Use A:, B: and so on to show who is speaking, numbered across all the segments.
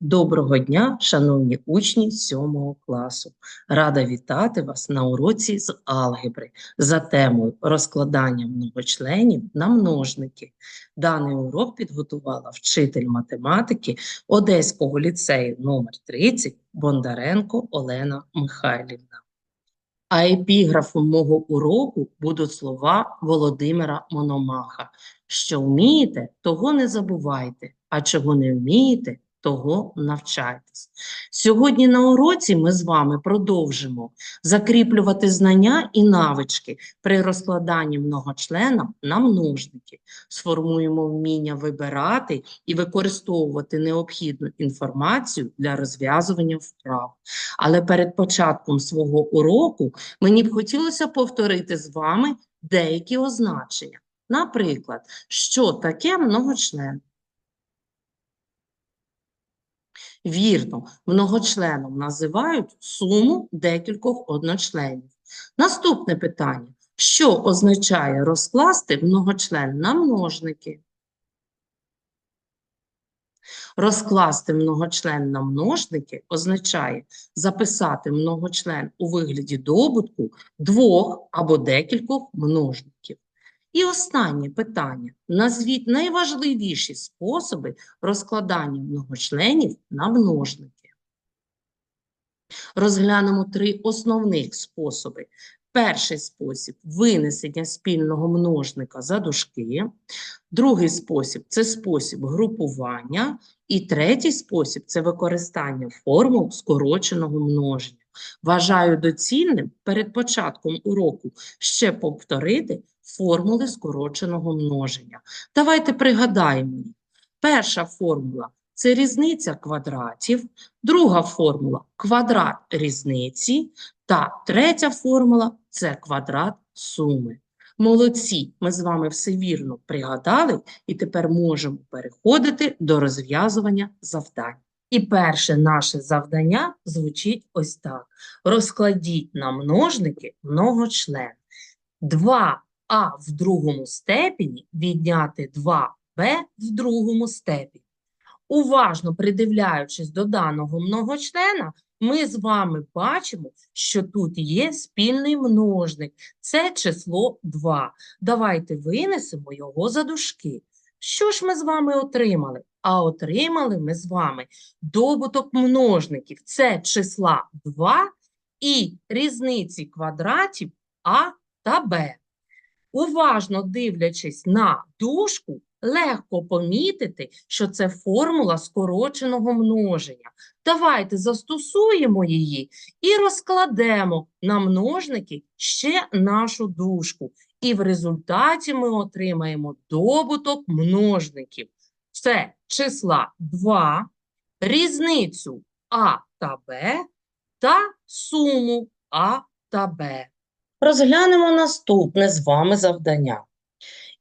A: Доброго дня, шановні учні 7 класу. Рада вітати вас на уроці з алгебри за темою розкладання многочленів на множники. Даний урок підготувала вчитель математики Одеського ліцею номер 30 Бондаренко Олена Михайлівна. А епіграфом мого уроку будуть слова Володимира Мономаха. Що вмієте, того не забувайте, а чого не вмієте, того навчайтесь. Сьогодні на уроці ми з вами продовжимо закріплювати знання і навички при розкладанні многочлена на множники. Сформуємо вміння вибирати і використовувати необхідну інформацію для розв'язування вправ. Але перед початком свого уроку мені б хотілося повторити з вами деякі означення. Наприклад, що таке многочлен? Вірно, многочленом називають суму декількох одночленів. Наступне питання. Що означає розкласти многочлен на множники? Розкласти многочлен на множники означає записати многочлен у вигляді добутку двох або декількох множників. І останнє питання. Назвіть найважливіші способи розкладання многочленів на множники. Розглянемо три основних способи. Перший спосіб винесення спільного множника за дужки. Другий спосіб це спосіб групування. І третій спосіб це використання формул скороченого множення. Вважаю доцільним перед початком уроку ще повторити формули скороченого множення. Давайте пригадаємо. Перша формула це різниця квадратів, друга формула квадрат різниці, та третя формула це квадрат суми. Молодці, ми з вами все вірно пригадали і тепер можемо переходити до розв'язування завдань. І перше наше завдання звучить ось так. Розкладіть на множники многочлен. 2а в другому степені відняти 2b в другому степені. Уважно придивляючись до даного многочлена, ми з вами бачимо, що тут є спільний множник. Це число 2. Давайте винесемо його за дужки. Що ж ми з вами отримали? А отримали ми з вами добуток множників. Це числа 2 і різниці квадратів А та Б. Уважно дивлячись на дужку, легко помітити, що це формула скороченого множення. Давайте застосуємо її і розкладемо на множники ще нашу дужку. І в результаті ми отримаємо добуток множників. Це числа 2, різницю А та Б та суму А та Б. Розглянемо наступне з вами завдання.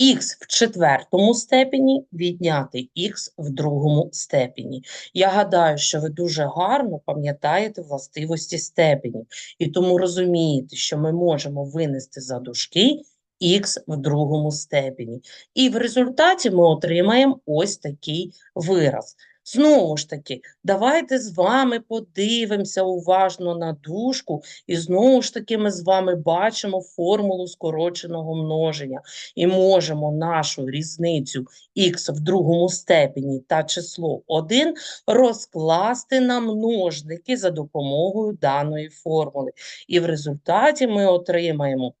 A: Х в четвертому степені відняти х в другому степені. Я гадаю, що ви дуже гарно пам'ятаєте властивості степенів, і тому розумієте, що ми можемо винести за дужки х в другому степені. І в результаті ми отримаємо ось такий вираз. Знову ж таки, давайте з вами подивимося уважно на дужку, і знову ж таки ми з вами бачимо формулу скороченого множення і можемо нашу різницю х в другому степені та число 1 розкласти на множники за допомогою даної формули. І в результаті ми отримаємо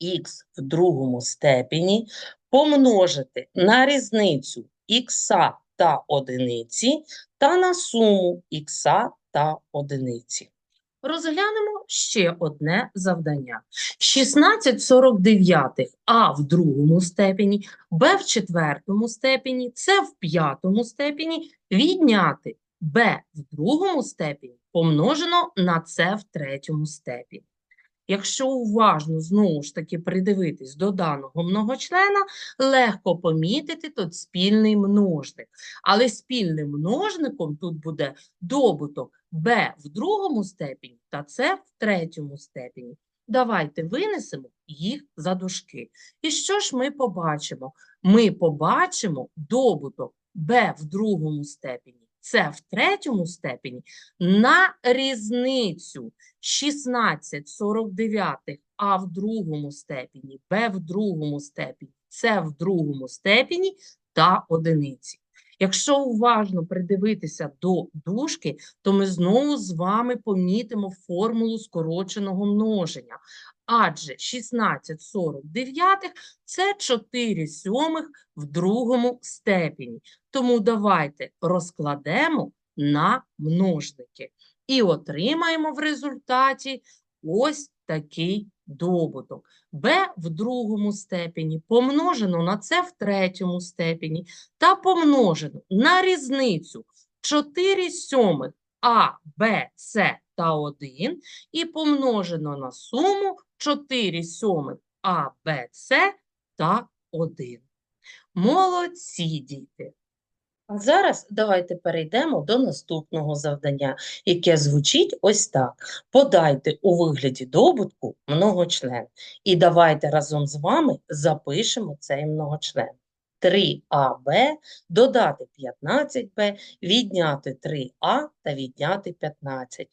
A: х в другому степені помножити на різницю х та одиниці та на суму х та одиниці. Розглянемо ще одне завдання. 16 49 а в другому степені, б в четвертому степені, с в п'ятому степені відняти b в другому степені помножено на с в третьому степені. Якщо уважно знову ж таки придивитись до даного многочлена, легко помітити тут спільний множник. Але спільним множником тут буде добуток b в другому степені та c в третьому степені. Давайте винесемо їх за дужки. І що ж ми побачимо? Ми побачимо добуток b в другому степені Це в третьому степені на різницю 16,49 а в другому степені, Б в другому степені, С в другому степені та одиниці. Якщо уважно придивитися до дужки, то ми знову з вами помітимо формулу скороченого множення. Адже 16 49 – це 4 сьомих в другому степені. Тому давайте розкладемо на множники. І отримаємо в результаті ось такий добуток. b в другому степені помножено на це в третьому степені та помножено на різницю 4 сьомих А, Б, С та 1 і помножено на суму 4 сьомих А, Б, С та 1. Молодці, діти! А зараз давайте перейдемо до наступного завдання, яке звучить ось так. Подайте у вигляді добутку многочлен. І давайте разом з вами запишемо цей многочлен. 3АБ додати 15Б, відняти 3А та відняти 15.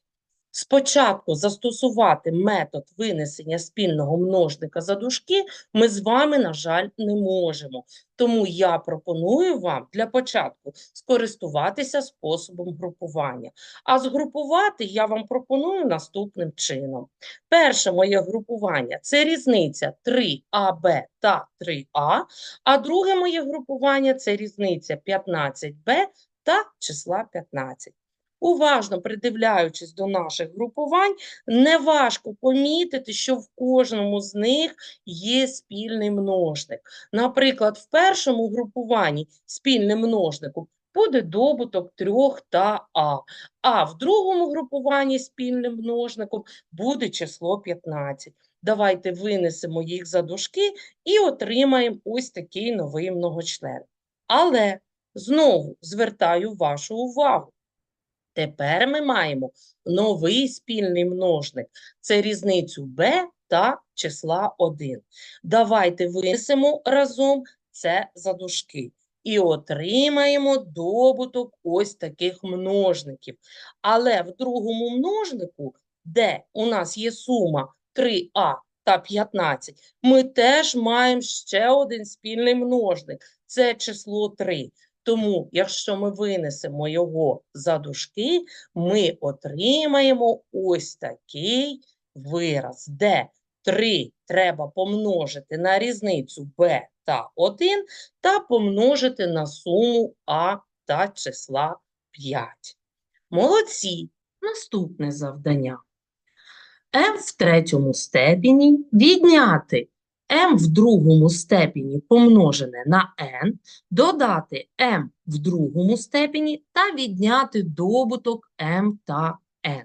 A: Спочатку застосувати метод винесення спільного множника за дужки ми з вами, на жаль, не можемо. Тому я пропоную вам для початку скористуватися способом групування. А згрупувати я вам пропоную наступним чином. Перше моє групування – це різниця 3АБ та 3А, а друге моє групування – це різниця 15Б та числа 15. Уважно придивляючись до наших групувань, неважко помітити, що в кожному з них є спільний множник. Наприклад, в першому групуванні спільним множником буде добуток 3 та А, а в другому групуванні спільним множником буде число 15. Давайте винесемо їх за дужки і отримаємо ось такий новий многочлен. Але знову звертаю вашу увагу. Тепер ми маємо новий спільний множник. Це різницю b та числа 1. Давайте винесемо разом це за дужки. І отримаємо добуток ось таких множників. Але в другому множнику, де у нас є сума 3а та 15, ми теж маємо ще один спільний множник. Це число 3. Тому, якщо ми винесемо його за дужки, ми отримаємо ось такий вираз, де 3 треба помножити на різницю b та 1 та помножити на суму а та числа 5. Молодці! Наступне завдання. m в третьому степені відняти m в другому степені помножене на n, додати m в другому степені та відняти добуток m та n.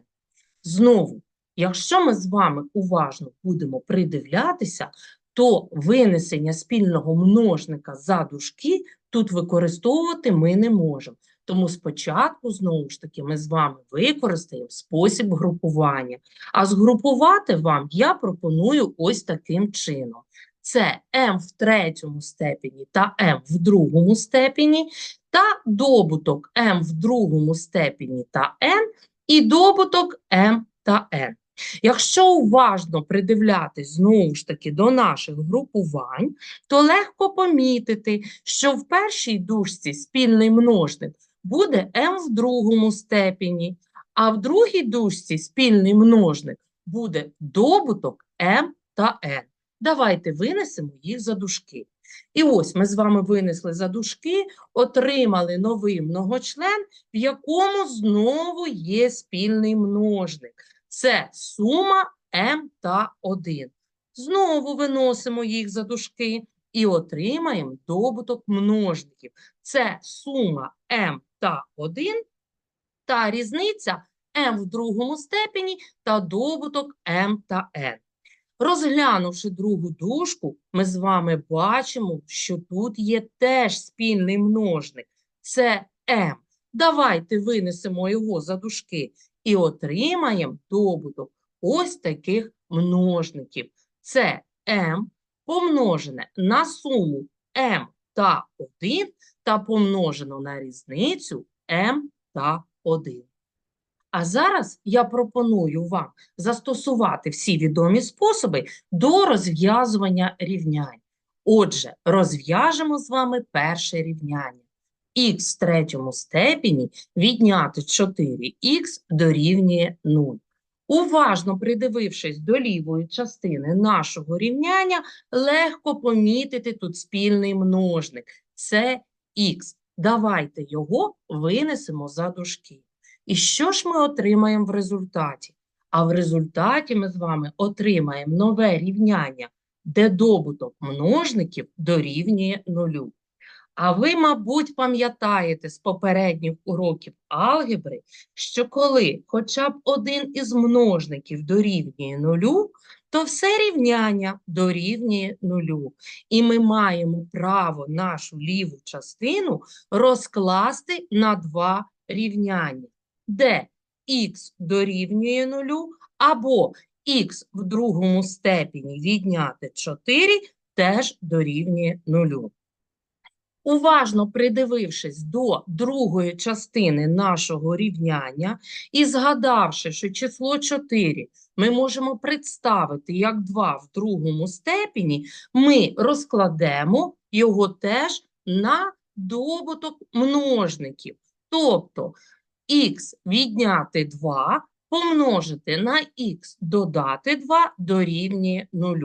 A: Знову, якщо ми з вами уважно будемо придивлятися, то винесення спільного множника за дужки тут використовувати ми не можемо. Тому спочатку, знову ж таки, ми з вами використаємо спосіб групування. А згрупувати вам я пропоную ось таким чином. Це m в третьому степені та m в другому степені, та добуток m в другому степені та n, і добуток m та n. Якщо уважно придивлятись знову ж таки до наших групувань, то легко помітити, що в першій дужці спільний множник буде m в другому степені, а в другій дужці спільний множник буде добуток m та n. Давайте винесемо їх за дужки. І ось ми з вами винесли за дужки, отримали новий многочлен, в якому знову є спільний множник. Це сума m та 1. Знову виносимо їх за дужки і отримаємо добуток множників. Це сума m та 1 та різниця m в другому степені та добуток m та n. Розглянувши другу дужку, ми з вами бачимо, що тут є теж спільний множник. Це m. Давайте винесемо його за дужки і отримаємо добуток ось таких множників. Це m помножене на суму m та 1 та помножено на різницю m та 1. А зараз я пропоную вам застосувати всі відомі способи до розв'язування рівнянь. Отже, розв'яжемо з вами перше рівняння. х в третьому степені відняти 4х дорівнює 0. Уважно придивившись до лівої частини нашого рівняння, легко помітити тут спільний множник. Це х. Давайте його винесемо за дужки. І що ж ми отримаємо в результаті? А в результаті ми з вами отримаємо нове рівняння, де добуток множників дорівнює нулю. А ви, мабуть, пам'ятаєте з попередніх уроків алгебри, що коли хоча б один із множників дорівнює нулю, то все рівняння дорівнює нулю. І ми маємо право нашу ліву частину розкласти на два рівняння, де х дорівнює нулю, або х в другому степені відняти 4 теж дорівнює нулю. Уважно придивившись до другої частини нашого рівняння і згадавши, що число 4 ми можемо представити як 2 в другому степені, ми розкладемо його теж на добуток множників. Тобто х відняти 2 помножити на х додати 2 дорівнює 0.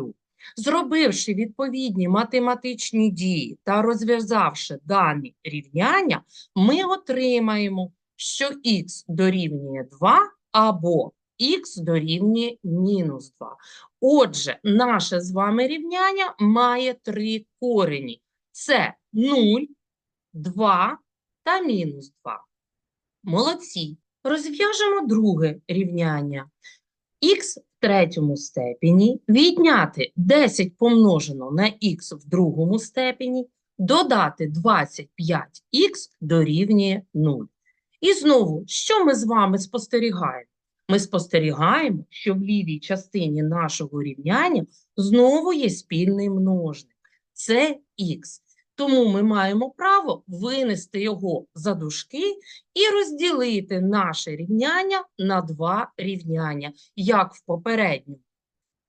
A: Зробивши відповідні математичні дії та розв'язавши дані рівняння, ми отримаємо, що х дорівнює 2 або х дорівнює мінус 2. Отже, наше з вами рівняння має три корені. Це 0, 2 та мінус 2. Молодці. Розв'яжемо друге рівняння. Х в третьому степені відняти 10 помножено на х в другому степені, додати 25х дорівнює 0. І знову, що ми з вами спостерігаємо? Ми спостерігаємо, що в лівій частині нашого рівняння знову є спільний множник. Це х. Тому ми маємо право винести його за дужки і розділити наше рівняння на два рівняння, як в попередньому.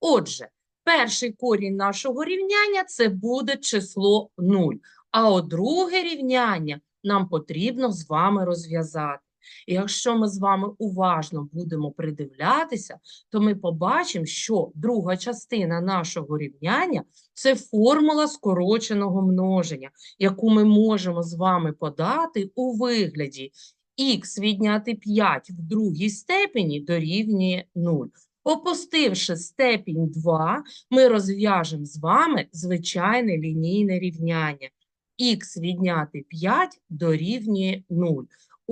A: Отже, перший корінь нашого рівняння – це буде число 0, а от друге рівняння нам потрібно з вами розв'язати. І якщо ми з вами уважно будемо придивлятися, то ми побачимо, що друга частина нашого рівняння – це формула скороченого множення, яку ми можемо з вами подати у вигляді х відняти 5 в другій степені дорівнює 0. Опустивши степінь 2, ми розв'яжемо з вами звичайне лінійне рівняння. х відняти 5 дорівнює 0.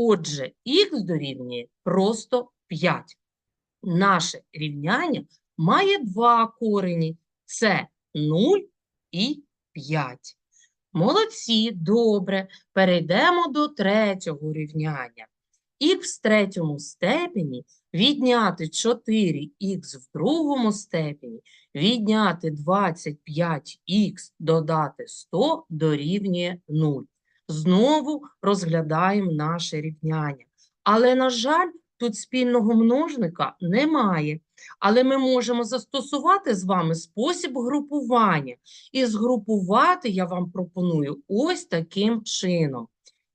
A: Отже, х дорівнює просто 5. Наше рівняння має два корені – це 0 і 5. Молодці, добре. Перейдемо до третього рівняння. х в третьому степені відняти 4х в другому степені, відняти 25х, додати 100 дорівнює 0. Знову розглядаємо наше рівняння. Але, на жаль, тут спільного множника немає. Але ми можемо застосувати з вами спосіб групування. І згрупувати я вам пропоную ось таким чином.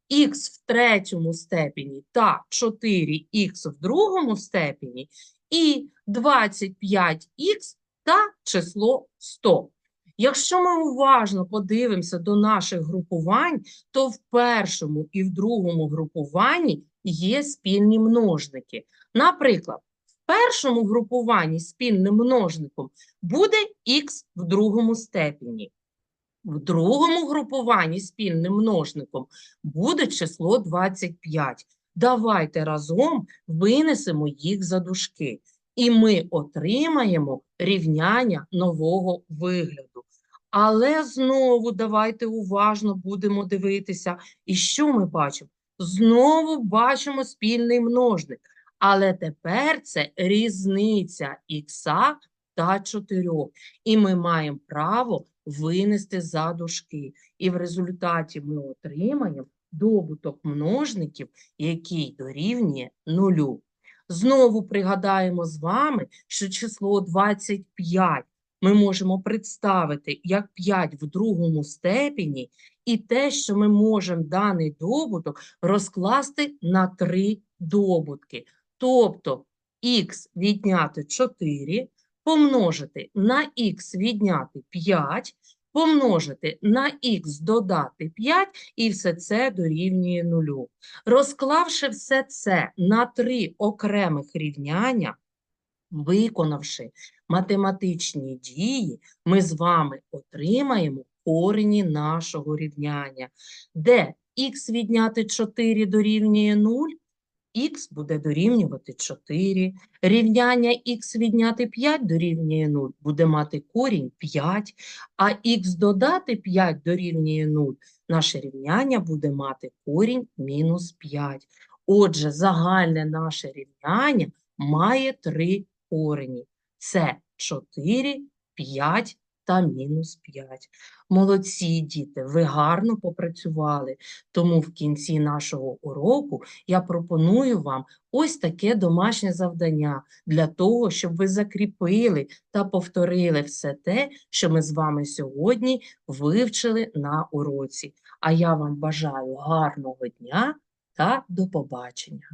A: х в третьому степені та 4х в другому степені і 25х та число 100. Якщо ми уважно подивимося до наших групувань, то в першому і в другому групуванні є спільні множники. Наприклад, в першому групуванні спільним множником буде х в другому степені. В другому групуванні спільним множником буде число 25. Давайте разом винесемо їх за дужки. І ми отримаємо рівняння нового вигляду. Але знову давайте уважно будемо дивитися. І що ми бачимо? Знову бачимо спільний множник. Але тепер це різниця х та 4. І ми маємо право винести за дужки. І в результаті ми отримаємо добуток множників, який дорівнює нулю. Знову пригадаємо з вами, що число 25 ми можемо представити як 5 в другому степені, і те, що ми можемо даний добуток розкласти на три добутки. Тобто х відняти 4, помножити на х відняти 5, помножити на х додати 5, і все це дорівнює нулю. Розклавши все це на три окремих рівняння, виконавши математичні дії, ми з вами отримаємо корені нашого рівняння, де х відняти 4 дорівнює 0, х буде дорівнювати 4, рівняння х відняти 5 дорівнює 0, буде мати корінь 5, а х додати 5 дорівнює 0, наше рівняння буде мати корінь мінус 5. Отже, загальне наше рівняння має три корені. Це 4, 5 та мінус 5. Молодці, діти, ви гарно попрацювали. Тому в кінці нашого уроку я пропоную вам ось таке домашнє завдання для того, щоб ви закріпили та повторили все те, що ми з вами сьогодні вивчили на уроці. А я вам бажаю гарного дня та до побачення.